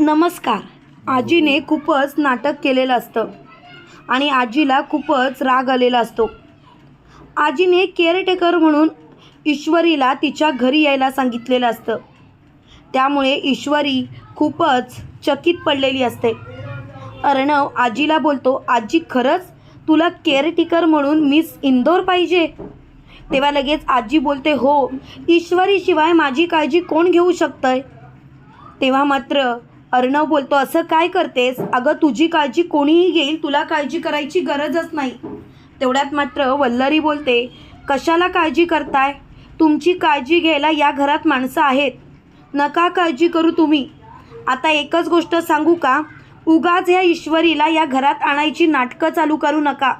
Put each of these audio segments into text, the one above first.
नमस्कार. आजीने खूपच नाटक केलेलं असतं. आणि आजीला खूपच राग आलेला असतो. आजीने केअरटेकर म्हणून ईश्वरीला तिच्या घरी यायला सांगितलेलं असतं. त्यामुळे ईश्वरी खूपच चकित पडलेली असते. अर्णव आजीला बोलतो आजी खरंच तुला केअरटेकर म्हणून मिस इंदोर पाहिजे? तेव्हा लगेच आजी बोलते हो ईश्वरीशिवाय माझी काळजी कोण घेऊ शकतंय? तेव्हा मात्र अर्णव बोलतो असं काय करतेस? अगं तुझी काळजी कोणीही घेईल तुला काळजी करायची गरजच नाही. तेवढ्यात मात्र वल्लरी बोलते कशाला काळजी करताय? तुमची काळजी घ्यायला या घरात माणसं आहेत. नका काळजी करू तुम्ही. आता एकच गोष्ट सांगू का? उगाच ह्या ईश्वरीला या घरात आणायची नाटकं चालू करू नका.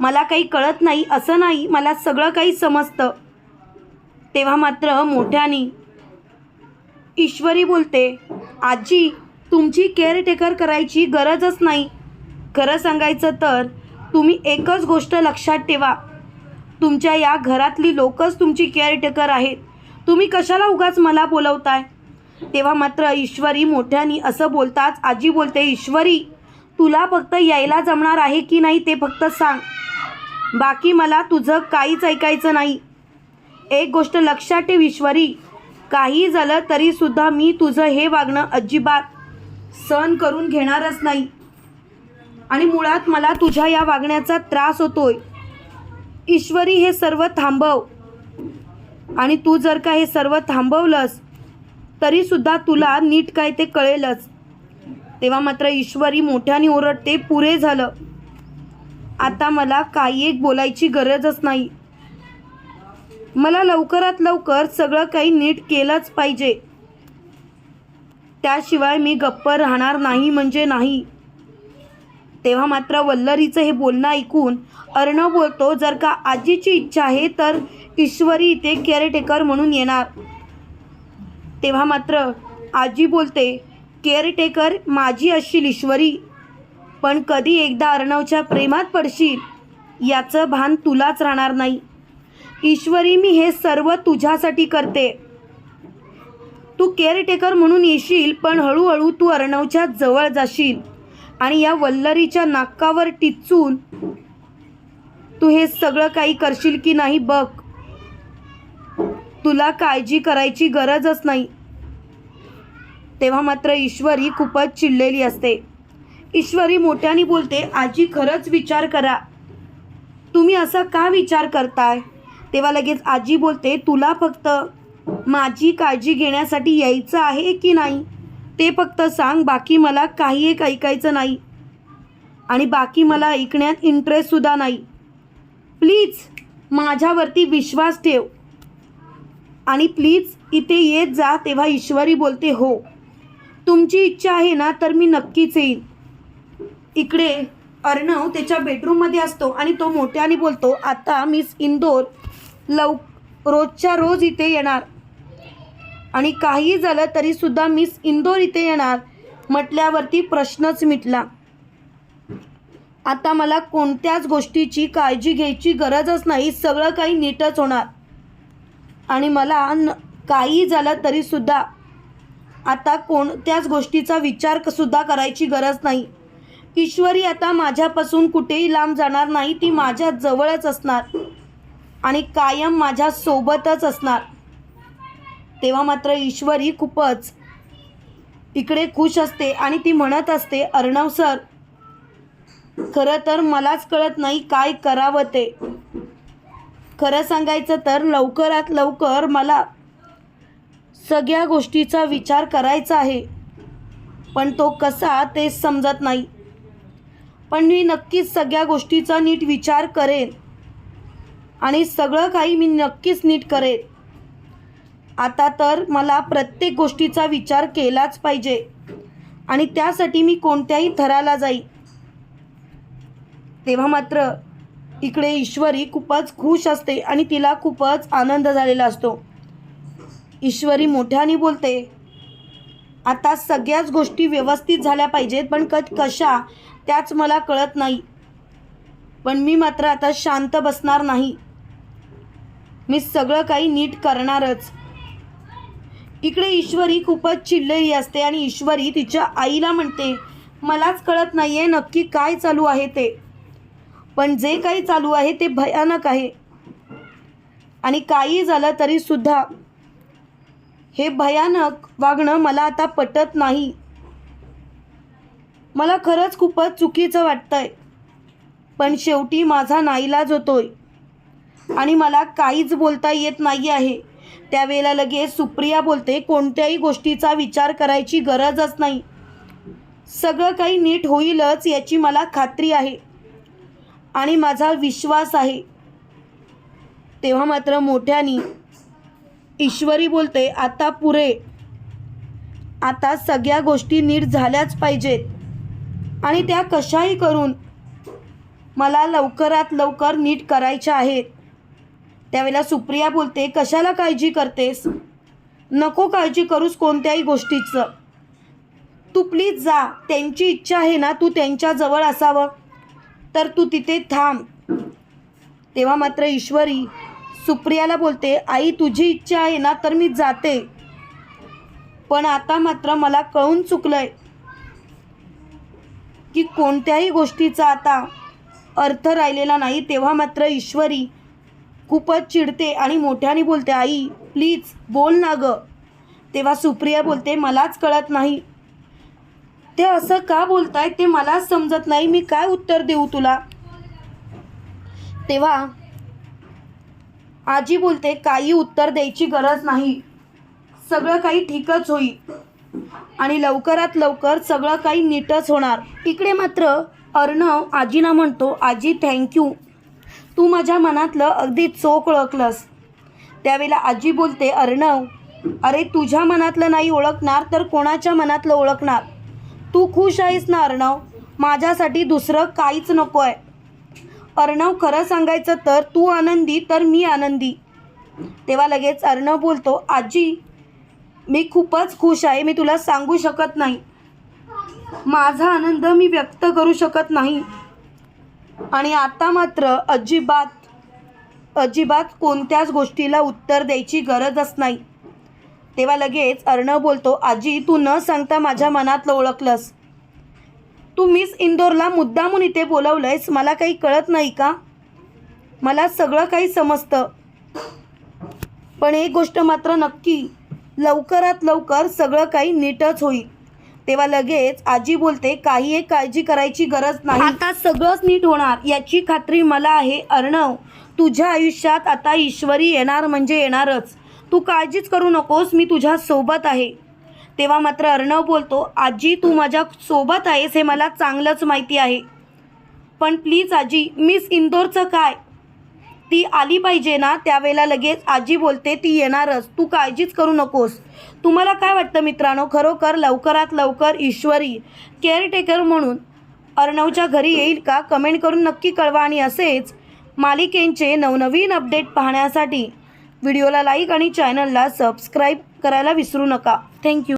मला काही कळत नाही असं नाही मला सगळं काही समजतं. तेव्हा मात्र मोठ्यानी ईश्वरी बोलते आजी तुमची केअरटेकर करायची गरजच नाही. खरं सांगायचं तर तुम्ही एकच गोष्ट लक्षात ठेवा. तुमच्या या घरातली लोकच तुमची केअरटेकर आहेत. तुम्ही कशाला उगाच मला बोलवताय? तेव्हा मात्र ईश्वरी मोठ्यानी असं बोलताच आजी बोलते ईश्वरी तुला फक्त यायला जमणार आहे की नाही ते फक्त सांग. बाकी मला तुझं काहीच ऐकायचं नाही. एक गोष्ट लक्षात ठेव ईश्वरी. काही झालं तरीसुद्धा मी तुझं हे वागणं अजिबात सहन करून घेणारच नाही. आणि मुळात मला तुझ्या या वागण्याचा त्रास होतोय. ईश्वरी हे सर्व थांबव. आणि तू जर का हे सर्व थांबवलंस तरीसुद्धा तुला नीट काय ते कळेलच. तेव्हा मात्र ईश्वरी मोठ्याने ओरडते पुरे झालं. आता मला काही एक बोलायची गरजच नाही. मला लवकरात लवकर सगळं काही नीट केलंच पाहिजे. त्याशिवाय मी गप्प राहणार नाही म्हणजे नाही. तेव्हा मात्र वल्लरीचं हे बोलणं ऐकून अर्णव बोलतो जर का आजीची इच्छा आहे तर ईश्वरी इथे केअरटेकर म्हणून येणार. तेव्हा मात्र आजी बोलते केअरटेकर माझी असशील ईश्वरी पण कधी एकदा अर्णवच्या प्रेमात पडशील याचं भान तुलाच राहणार नाही. ईश्वरी मी हे सर्व तुझ्यासाठी करते. तू केअरटेकर म्हणून येशील पण हळूहळू तू अर्णवच्या जवळ जाशील आणि या वल्लरीच्या नाकावर टिचून तू हे सगळं काही करशील की नाही बघ. तुला काळजी करायची गरजच नाही. तेव्हा मात्र ईश्वरी खूपच चिडलेली असते. ईश्वरी मोठ्याने बोलते आजी खरंच विचार करा. तुम्ही असा का विचार करताय? तेव्हा लगेच आजी बोलते तुला फक्त माझी काळजी घेण्यासाठी यायचं आहे की नाही? ते फक्त सांग बाकी मला काही एक ऐकायचं नाही. आणि बाकी मला ऐकण्यात इंटरेस्टसुद्धा नाही. प्लीज माझ्यावरती विश्वास ठेव. आणि प्लीज इथे येत जा तेव्हा ईश्वरी बोलते हो तुमची इच्छा आहे ना तर मी नक्कीच येईन. इकडे अर्णव त्याच्या बेडरूममध्ये असतो आणि तो मोठ्याने बोलतो आता मिस इंदोर लव रोजच्या रोज इथे येणार. आणि काही झालं तरीसुद्धा मिस इंदोर इथे येणार म्हटल्यावरती प्रश्नच मिटला. आता मला कोणत्याच गोष्टीची काळजी घ्यायची गरजच नाही सगळं काही नीटच होणार. आणि मला न काही झालं तरीसुद्धा आता कोणत्याच गोष्टीचा विचार सुद्धा करायची गरज नाही. ईश्वरी आता माझ्यापासून कुठेही लांब जाणार नाही ती माझ्या जवळच असणार. आणि कायम माझ्या सोबतच असणार. तेव्हा मात्र ईश्वरी खूपच इकडे खुश असते आणि ती म्हणत असते अर्णव सर खरं तर मलाच कळत नाही काय करावं ते. खरं सांगायचं तर लवकरात लवकर मला सगळ्या गोष्टीचा विचार करायचा आहे. पण तो कसा ते समजत नाही. पण मी नक्कीच सगळ्या गोष्टीचा नीट विचार करेन. आणि सगळं काही मी नक्कीच नीट करेन. आता तर मला प्रत्येक गोष्टीचा विचार केलाच पाहिजे आणि त्यासाठी मी कोणत्याही थराला जाई तेव्हा मात्र इकडे ईश्वरी खूपच खुश असते आणि तिला खूपच आनंद झालेला असतो. ईश्वरी मोठ्याने बोलते आता सगळ्याच गोष्टी व्यवस्थित झाल्या पाहिजेत पण क कशा? त्याच मला कळत नाही. पण मी मात्र आता शांत बसणार नाही. मी सगळं काही नीट करणारच. इकडे ईश्वरी खूपच चिडलेली असते आणि ईश्वरी तिच्या आईला म्हणते मलाच कळत नाही आहे नक्की काय चालू आहे ते. पण जे काही चालू आहे ते भयानक आहे. आणि काही झालं तरीसुद्धा हे भयानक वागणं मला आता पटत नाही. मला खरंच खूपच चुकीचं वाटतंय. पण शेवटी माझा नाईलाज होतोय. आणि मला काहीच बोलता येत नाही आहे. त्यावेळेला लगेच सुप्रिया बोलते कोणत्याही गोष्टीचा विचार करायची गरजच नाही. सगळं काही नीट होईलच याची मला खात्री आहे आणि माझा विश्वास आहे. तेव्हा मात्र मोठ्यानी ईश्वरी बोलते आता पुरे. आता सगळ्या गोष्टी नीट झाल्याच पाहिजेत. आणि त्या कशाही करून मला लवकरात लवकर नीट करायच्या आहेत. त्यावेळेला सुप्रिया बोलते कशाला काळजी करतेस? नको काळजी करूस कोणत्याही गोष्टीचं. तू प्लीज जा. त्यांची इच्छा आहे ना तू त्यांच्याजवळ असावं. तर तू तिथे थांब. तेव्हा मात्र ईश्वरी सुप्रियाला बोलते आई तुझी इच्छा आहे ना तर मी जाते. पण आता मात्र मला कळून चुकलंय की कोणत्याही गोष्टीचा आता अर्थ राहिलेला नाही. तेव्हा मात्र ईश्वरी खूपच चिडते आणि मोठ्याने बोलते आई प्लीज बोल ना ग. तेव्हा सुप्रिया बोलते मलाच कळत नाही. ते असं का बोलताय? ते मलाच समजत नाही. मी काय उत्तर देऊ तुला? तेव्हा आजी बोलते काही उत्तर द्यायची गरज नाही. सगळं काही ठीकच होईल. आणि लवकरात लवकर सगळं काही नीटच होणार. इकडे मात्र अर्णव आजीना म्हणतो आजी थँक्यू तू माझ्या मनातलं अगदी चोख ओळखलंस. त्यावेळेला आजी बोलते अर्णव अरे तुझ्या मनातलं नाही ओळखणार तर कोणाच्या मनातलं ओळखणार? तू खुश आहेस ना अर्णव? माझ्यासाठी दुसरं काहीच नको आहे अर्णव खरं सांगायचं तर तू आनंदी तर मी आनंदी. तेव्हा लगेच अर्णव बोलतो आजी मी खूपच खुश आहे मी तुला सांगू शकत नाही. माझा आनंद मी व्यक्त करू शकत नाही. आणि आता मात्र अजिबात अजिबात कोणत्याच गोष्टीला उत्तर द्यायची गरजच नाही. तेव्हा लगेच अर्णव बोलतो आजी तू न सांगता माझ्या मनातलं ओळखलंस. तू मिस इंदोरला मुद्दामून इथे बोलवलंयस मला काही कळत नाही का? मला सगळं काही समजतं. पण एक गोष्ट मात्र नक्की लवकरात लवकर सगळं काही नीटच होईल. तेव्हा लगेच आजी बोलते काही एक काळजी करायची गरज नाही. आता सगळंच नीट होणार याची खात्री मला आहे अर्णव. तुझ्या आयुष्यात आता ईश्वरी येणार म्हणजे येणारच. तू काळजीच करू नकोस मी तुझ्या सोबत आहे. तेव्हा मात्र अर्णव बोलतो आजी तू माझ्या सोबत आहेस हे मला चांगलंच माहिती आहे. पण प्लीज आजी मिस इंदोरचं काय? ती आली पाहिजे ना त्यावेळेला लगेच आजी बोलते ती येणारच तू काळजीच करू नकोस. तुम्हाला काय वाटतं मित्रांनो? खरोखर लवकरात लवकर ईश्वरी केअरटेकर म्हणून अर्णवच्या घरी येईल का? कमेंट करून नक्की कळवा. आणि असेच मालिकेंचे नवनवीन अपडेट पाहण्यासाठी व्हिडिओला लाईक आणि चॅनलला सबस्क्राईब करायला विसरू नका. थँक्यू